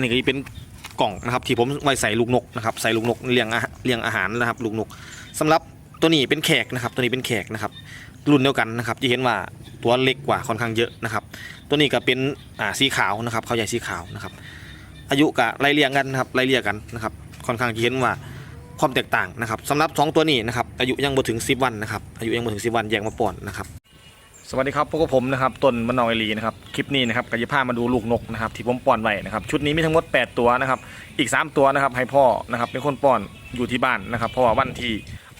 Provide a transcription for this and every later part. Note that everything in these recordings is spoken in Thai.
นนี้ก็จะเป็นกล่องนะครับ ที่ผมไว้ใส่ลูกนกนะครับใส่ลูกนกเลี้ยงอาหารเลี้ยงอาหารนะครับ ลูกนกสำหรับตัวนี้เป็นแขกนะครับ ตัวนี้เป็นแขกนะครับ รุ่นเดียวกันนะครับจะเห็นว่าตัวเล็กกว่าค่อนข้างเยอะนะครับ ตัวนี้ก็เป็นอ่าสีขาวนะครับเขาใหญ่สีขาวนะครับ อายุกับไล่เลี่ยงกันนะครับไล่เลี่ยกันนะครับ ค่อนข้างจะเห็นว่าความแตกต่างนะครับสำหรับสองตัวนี้นะครับอายุยังบ่ถึง 10 วันนะครับอายุยังบ่ถึง 10 วันแยกมาป้อนนะครับ สวัสดีครับพวกผมนะครับต้นมะนาวไอรีนะครับคลิปนี้นะครับก็จะพามาดูลูกนกนะครับที่ผมป้อนไว้นะครับชุดนี้มีทั้งหมด 8 ตัวนะครับอีก 3 ตัวนะครับให้พ่อนะครับเป็นคนป้อนอยู่ที่บ้านนะครับเพราะว่าวันที่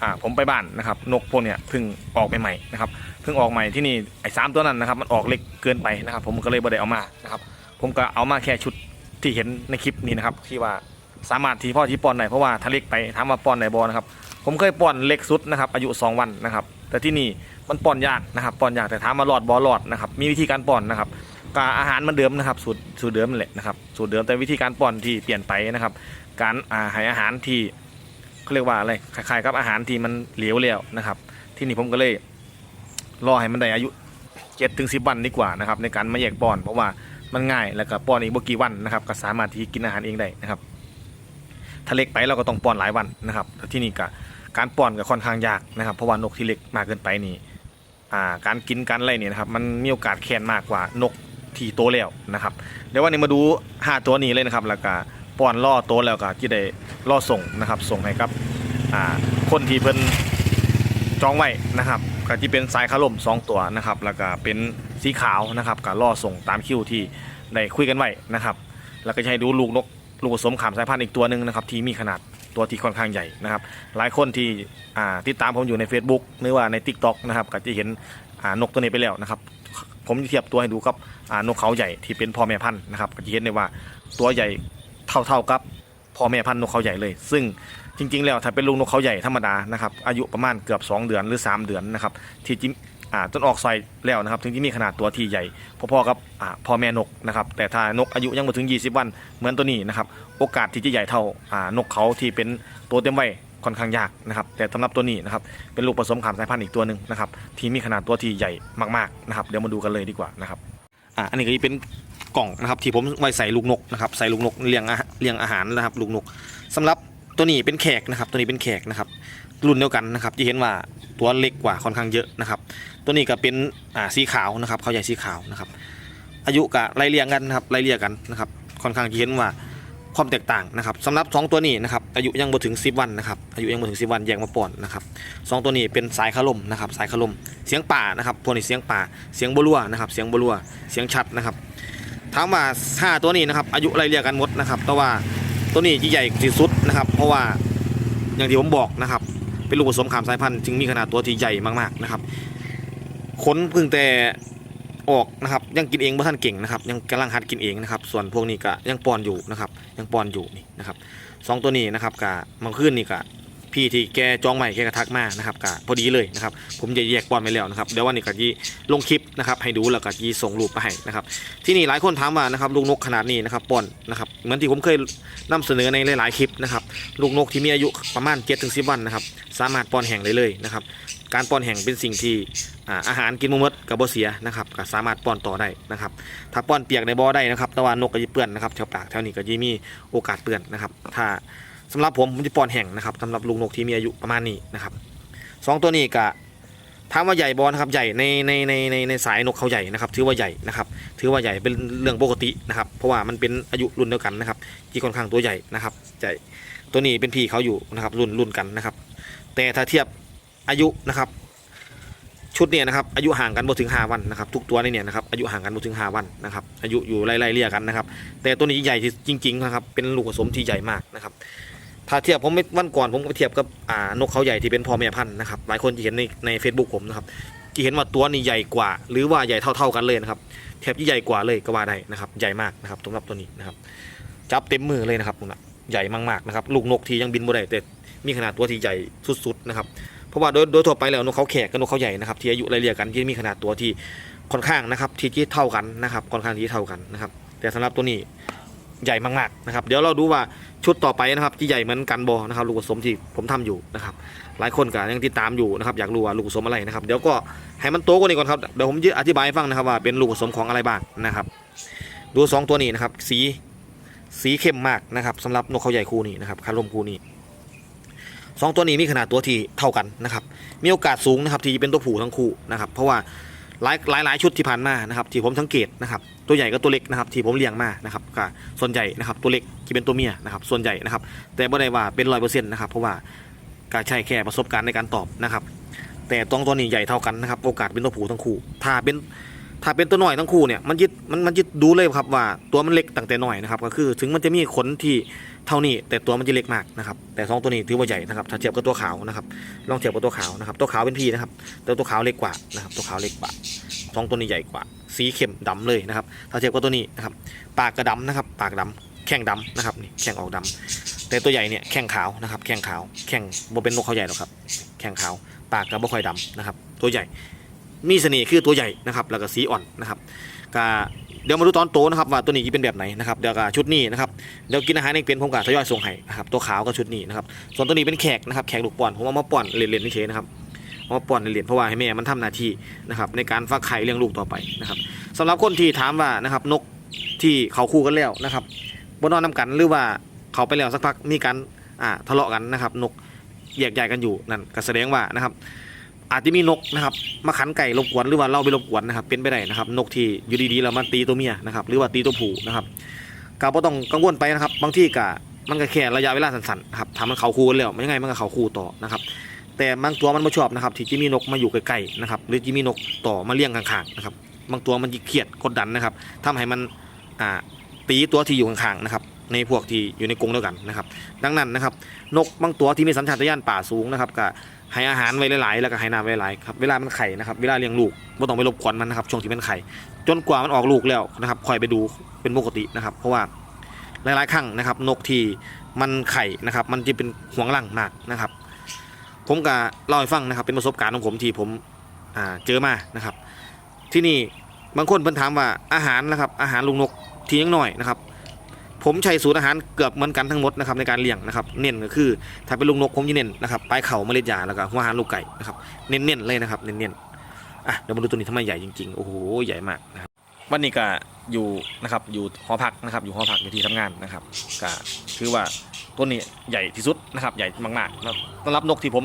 อ่าผมไปบ้านนะครับนกพวกเนี้ยเพิ่งออกใหม่ๆนะครับเพิ่งออกใหม่ที่นี่ไอ้สามตัวนั้นนะครับมันออกเล็กเกินไปนะครับผมก็เลยบ่ได้เอามานะครับผมก็เอามาแค่ชุดที่เห็นในคลิปนี้นะครับที่ว่าสามารถที่พ่อที่ป้อนได้เพราะว่าถ้าเล็กไปถามว่าป้อนไหนบอนะครับผมเคยป้อนเล็กสุดนะครับอายุ 2 วันนะครับแต่ที่นี่ มันป้อนยากนะครับป้อนยากแต่ถามมาหลอดบอหลอดนะครับมีวิธีการป้อนนะครับก็อาหารมันเดิมนะครับสูตรสูตรเดิมแหละนะครับสูตรเดิมแต่วิธีการป้อนที่เปลี่ยนไปนะครับ การอาให้อาหารที่เขาเรียกว่าอะไรคล้ายๆกับอาหารที่มันเหลวแล้วนะครับ ที่นี่ผมก็เลยรอให้มันได้อายุเจ็ดถึงสิบวันดีกว่านะครับในการมาแยกป้อน เพราะว่ามันง่ายแล้วก็ป้อนอีกบ่กี่วันนะครับก็สามารถที่กินอาหารเองได้นะครับ ถ้าเล็กไปเราก็ต้องป้อนหลายวันนะครับที่นี่ก็การป้อนก็ค่อนข้างยากนะครับเพราะว่านกที่เล็กมากเกินไปนี่ อ่าการกินการอะไรเนี่ยนะครับมันมีโอกาสแค้นมากกว่านกที่โตแล้วนะครับเดี๋ยววันนี้มาดู 5 ตัวนี้เลยนะครับแล้วก็ป้อนล่อโตแล้วก็ที่ได้ล่อส่งนะครับ ส่งให้กับอ่าคนที่เพิ่นจองไว้นะครับก็ที่เป็นสายคาร่มสองตัวนะครับ แล้วก็เป็นสีขาวนะครับก็ล่อส่งตามคิวที่ได้คุยกันไว้นะครับ แล้วก็จะให้ดูลูกนกลูกผสมขามสายพันธุ์อีกตัวหนึ่งนะครับที่มีขนาด ตัวที่ค่อนข้างใหญ่นะครับหลายคนที่ติดตามผมอยู่ใน Facebook หรือว่าใน TikTok นะครับก็จะเห็นนกตัวนี้ไปแล้วนะครับผมจะเทียบตัวให้ดูกับนกเขาใหญ่ที่เป็นพ่อแม่พันธุ์นะครับก็จะเห็นได้ว่าตัวใหญ่เท่าๆกับพ่อแม่พันธุ์นกเขาใหญ่เลย ซึ่งจริงๆ แล้วถ้าเป็นลูกนกเขาใหญ่ธรรมดานะครับอายุประมาณเกือบ 2 เดือนหรือ 3 เดือนนะครับที่จิ อ่าจนออกไซแล้วนะครับ ถึงที่มีขนาดตัวที่ใหญ่พอๆกับอ่าพ่อแม่นกนะครับ แต่ถ้านกอายุยังไม่ถึง 20 วันเหมือนตัวนี้นะครับ โอกาสที่จะใหญ่เท่าอ่านกเขาที่เป็นตัวเต็มวัยค่อนข้างยากนะครับ แต่สำหรับตัวนี้นะครับ เป็นลูกผสมขามสายพันธุ์อีกตัวหนึ่งนะครับ ที่มีขนาดตัวที่ใหญ่มากๆนะครับ เดี๋ยวมาดูกันเลยดีกว่านะครับ อ่า อันนี้ก็จะเป็นกล่องนะครับ ที่ผมไว้ใส่ลูกนกนะครับ ใส่ลูกนกเลี้ยงอาหารเลี้ยงอาหารนะครับ ลูกนกสำหรับตัวนี้เป็นแขกนะครับ ตัวนี้เป็นแขกนะครับ รุ่นเดียวกันนะครับ จะเห็นว่า ตัวเล็กกว่าค่อนข้างเยอะนะครับ ตัวนี้ก็เป็นอ่าสีขาวนะครับเขาใหญ่สีขาวนะครับ อายุกับไล่เลี่ยงกันนะครับไล่เลี่ยกันนะครับ ค่อนข้างเห็นว่าความแตกต่างนะครับสำหรับ 2 ตัวนี้นะครับอายุยังบ่ถึง 10 วันนะครับอายุยังบ่ถึง 10 วันแยกมาป้อนนะครับสองตัวนี้เป็นสายคาลมนะครับสายคาลมเสียงป่านะครับพวกนี้เสียงป่าเสียงบัวนะครับเสียงบัวเสียงชัดนะครับถามว่าห้าตัวนี้นะครับอายุไล่เลี่ยกันหมดนะครับแต่ว่าตัวนี้ใหญ่ที่สุดนะครับ เพราะว่าอย่างที่ผมบอกนะครับ เป็นลูกผสมขามสายพันธุ์จึงมีขนาดตัวที่ใหญ่มากๆนะครับขนเพิ่งแต่ออกนะครับยังกินเองเมื่อท่านเก่งนะครับยังกำลังหัดกินเองนะครับ ส่วนพวกนี้ก็ยังปอนอยู่นะครับยังปอนอยู่นี่นะครับสองตัวนี้นะครับกะมันขึ้นนี่กะ พี่ที่แกจองใหม่แกกระทักมานะครับกะพอดีเลยนะครับ ผมจะแยกป้อนไปแล้วนะครับเดี๋ยววันนี้ก็ยีลงคลิปนะครับให้ดูแล้วก็ยีส่งรูปไปให้นะครับที่นี่หลายคนถามว่านะครับลูกนกขนาดนี้นะครับป้อนนะครับเหมือนที่ผมเคยนำเสนอในหลายๆคลิปนะครับลูกนกที่มีอายุประมาณ7จ็ถึงสิวันนะครับสามารถป้อนแห้งได้เลยนะครับการป้อนแห้งเป็นสิ่งที่อาอาหารกินมมดกับบ่เสียนะครับก็สามารถป้อนต่อได้นะครับถ้าป้อนเปียกในบ่อได้นะครับต่ว่านกก็จะเปื้อนนะครับแถวปากแถวนี้ก็จะมีโอกาสเปื้อนนะครับถ้า สำหรับผมผมจะป้อนแห้งนะครับสำหรับลูกนกที่มีอายุประมาณนี้นะครับสองตัวนี้ก็ถามว่าใหญ่บอนะครับใหญ่ในในในในในสายนกเขาใหญ่นะครับ ถือว่าใหญ่นะครับ ถือว่าใหญ่เป็นเรื่องปกตินะครับ เพราะว่ามันเป็นอายุรุ่นเดียวกันนะครับที่ค่อนข้างตัวใหญ่นะครับใหญ่ตัวนี้เป็นพี่เขาอยู่นะครับ รุ่นรุ่นกันนะครับ แต่ถ้าเทียบอายุนะครับ ชุดเนี่ยนะครับอายุห่างกันบ่ถึง 5 วันนะครับ ทุกตัวในเนี่ยนะครับอายุห่างกันบ่ถึง 5 วันนะครับ อายุอยู่ไล่ๆเลี่ยกันนะครับ แต่ตัวนี้ใหญ่จริงๆนะครับ เป็นลูกผสมที่ใหญ่มากนะครับ ถ้าเทียบผมไม่วันก่อนผมก็เทียบกับอ่านกเขาใหญ่ที่เป็นพ่อแม่พันธุ์นะครับหลายคนจะเห็นในใน Facebook ผมนะครับที่เห็นว่าตัวนี้ใหญ่กว่า หรือว่าใหญ่เท่า ๆกันเลยนะครับแทบจะใหญ่กว่าเลยก็ว่าได้นะครับ ใหญ่มากนะครับสำหรับตัวนี้นะครับ จับเต็มมือเลยนะครับนู่นะใหญ่มากๆนะครับลูกนกที่ยังบินบ่ได้แต่มีขนาดตัวที่ใหญ่สุดๆนะครับเพราะว่าโดยโดยทั่วไปแล้วนกเขาแขกกับนกเขาใหญ่นะครับที่อายุไล่เลี่ยกันที่มีขนาดตัวที่ค่อนข้างนะครับที่ที่เท่ากันนะครับค่อนข้างที่เท่ากันนะครับ แต่สำหรับตัวนี้ ใหญ่มากๆนะครับ เดี๋ยวเราดูว่าชุดต่อไปนะครับที่ใหญ่เหมือนกันบอนะครับลูกผสมที่ผมทำอยู่นะครับ หลายคนก็ยังติดตามอยู่นะครับอยากรู้ว่าลูกผสมอะไรนะครับ เดี๋ยวก็ให้มันโตกว่านี้ก่อนครับเดี๋ยวผมจะอธิบายให้ฟังนะครับว่าเป็นลูกผสมของอะไรบ้างนะครับ ดูสองตัวนี้นะครับ สีสีเข้มมากนะครับสำหรับนกเขาใหญ่คู่นี้นะครับคาลมคู่นี้สองตัวนี้มีขนาดตัวที่เท่ากันนะครับ มีโอกาสสูงนะครับที่จะเป็นตัวผู้ทั้งคู่นะครับ เพราะว่า หลายหลายหลายชุดที่ผ่านมานะครับที่ผมสังเกตนะครับตัวใหญ่กับตัวเล็กนะครับที่ผมเลี้ยงมานะครับก็ส่วนใหญ่นะครับตัวเล็กที่เป็นตัวเมียนะครับส่วนใหญ่นะครับแต่ไม่ได้ว่าเป็นร้อยเปอร์เซ็นต์นะครับเพราะว่าก็ใช่แค่ประสบการณ์ในการตอบนะครับ แต่ตรงตัวนี้ใหญ่เท่ากันนะครับโอกาสเป็นตัวผู้ทั้งคู่ ถ้าเป็นถ้าเป็นตัวหน่อยทั้งคู่เนี่ยมันยึดมันมันยึดดูเลยครับว่าตัวมันเล็กตั้งแต่หน่อยนะครับก็คือถึงมันจะมีขนที่ เท่านี้แต่ตัวมันจะเล็กมากนะครับแต่สองตัวนี้ถือว่าใหญ่นะครับถ้าเทียบกับตัวขาวนะครับลองเทียบกับตัวขาวนะครับตัวขาวเป็นพี่นะครับ แต่ตัวขาวเล็กกว่านะครับตัวขาวเล็กกว่าสองตัวนี้ใหญ่กว่า สีเข้มดำเลยนะครับถ้าเทียบกับตัวนี้นะครับปากกระดำนะครับ ปากดำแข้งดำนะครับนี่แข้งออกดำแต่ตัวใหญ่เนี่ยแข้งขาวนะครับแข้งขาวแข้งบ่เป็นนกเขาใหญ่หรอกครับแข้งขาวปากกระบ่ค่อยดำนะครับตัวใหญ่มีเสน่ห์คือตัวใหญ่นะครับแล้วก็สีอ่อนนะครับก็ เดี๋ยวมาดูตอนโตนะครับว่าตัวนี้จะเป็นแบบไหนนะครับเดี๋ยวก็ชุดนี้นะครับเดี๋ยวกินอาหารเองเป็นผมก็ทยอยส่งให้นะครับตัวขาวก็ชุดนี้นะครับส่วนตัวนี้เป็นแขกนะครับแขกลูกป้อนผมเอามาป้อนเล่นๆเฉยๆนะครับเอามาป้อนเล่นๆเพราะว่าให้แม่มันทำหน้าที่นะครับในการฟักไข่เลี้ยงลูกต่อไปนะครับสำหรับคนที่ถามว่านะครับนกที่เขาคู่กันแล้วนะครับบนนอนน้ากันหรือว่าเขาไปแล้วสักพักมีการอ่าทะเลาะกันนะครับนกแยกย้ายกันอยู่นั่นก็แสดงว่านะครับ อาจจะมีนกนะครับมาขันไก่รบกวนหรือว่าเราไปรบกวนนะครับ เป็นไปได้นะครับ นกที่อยู่ดีๆแล้วมันตีตัวเมียนะครับ หรือว่าตีตัวผู้นะครับก็บ่ต้องกังวลไปนะครับ บางที่ก็มันก็แค่ระยะเวลาสั้นๆครับถ้ามันเขาคูนแล้วมันยังไงมันก็เขาคูต่อนะครับแต่บางตัวมันไม่ชอบนะครับ ที่จะมีนกมาอยู่ใกล้ๆนะครับหรือจะมีนกต่อมาเลี้ยงข้างๆนะครับบางตัวมันเครียดกดดันนะครับทำให้มันอ่าตีตัวที่อยู่ข้างๆนะครับในพวกที่อยู่ในกรงเดียวกันนะครับ ดังนั้นนะครับ นกบางตัวที่มีสัญชาตญาณป่าสูงนะครับก็ ให้อาหารไว้หลายๆ แล้วก็ให้น้ำไว้หลายครับ เวลามันไข่นะครับ เวลาเลี้ยงลูกไม่ต้องไปรบกวนมันนะครับ ช่วงที่มันไข่ จนกว่ามันออกลูกแล้วนะครับคอยไปดูเป็นปกตินะครับ เพราะว่าหลายๆ ครั้งนะครับ นกที่มันไข่นะครับ มันจะเป็นห่วงหลังมากนะครับ ผมก็เล่าให้ฟังนะครับ เป็นประสบการณ์ของผมที่ผมเจอมานะครับ ที่นี่บางคนเพิ่นถามว่าอาหารนะครับ อาหารลุงนกทียังหน้อยนะครับ ผมใช้สูตรอาหารเกือบเหมือนกันทั้งหมดนะครับในการเลี้ยงนะครับเน้นก็คือถ้าเป็นลุงนกผมจะเน้นนะครับปลายเข่าเมล็ดยาแล้วก็หัวอาหารลูกไก่นะครับเน้นๆเลยนะครับเน้นๆอะเดี๋ยวมาดูตัวนี้ทำไมใหญ่จริงๆโอ้โหใหญ่มากนะครับวันนี้ก็อยู่นะครับอยู่หอพักนะครับอยู่หอพักอยู่ที่ทำงานนะครับก็คือว่าตัวนี้ใหญ่ที่สุดนะครับใหญ่มากๆนะครับสำหรับนกที่ผม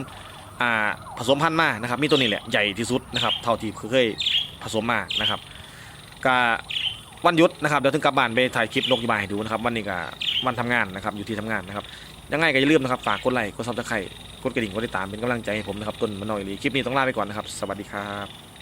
อ่าผสมพันธุ์มานะครับมีตัวนี้แหละใหญ่ที่สุดนะครับเท่าที่เคยผสมมานะครับก็ วันหยุดนะครับเดี๋ยวถึงกลับบ้านไปถ่ายคลิปนกยีบายให้ดูนะครับวันนี้ก็วันทำงานนะครับอยู่ที่ทำงานนะครับยังไงก็อย่าลืมนะครับฝากกดไลค์กดซับสไครต์กดกระดิ่งกดติดตามเป็นกำลังใจให้ผมนะครับต้นมโนอยลีคลิปนี้ต้องลาไปก่อนนะครับสวัสดีครับ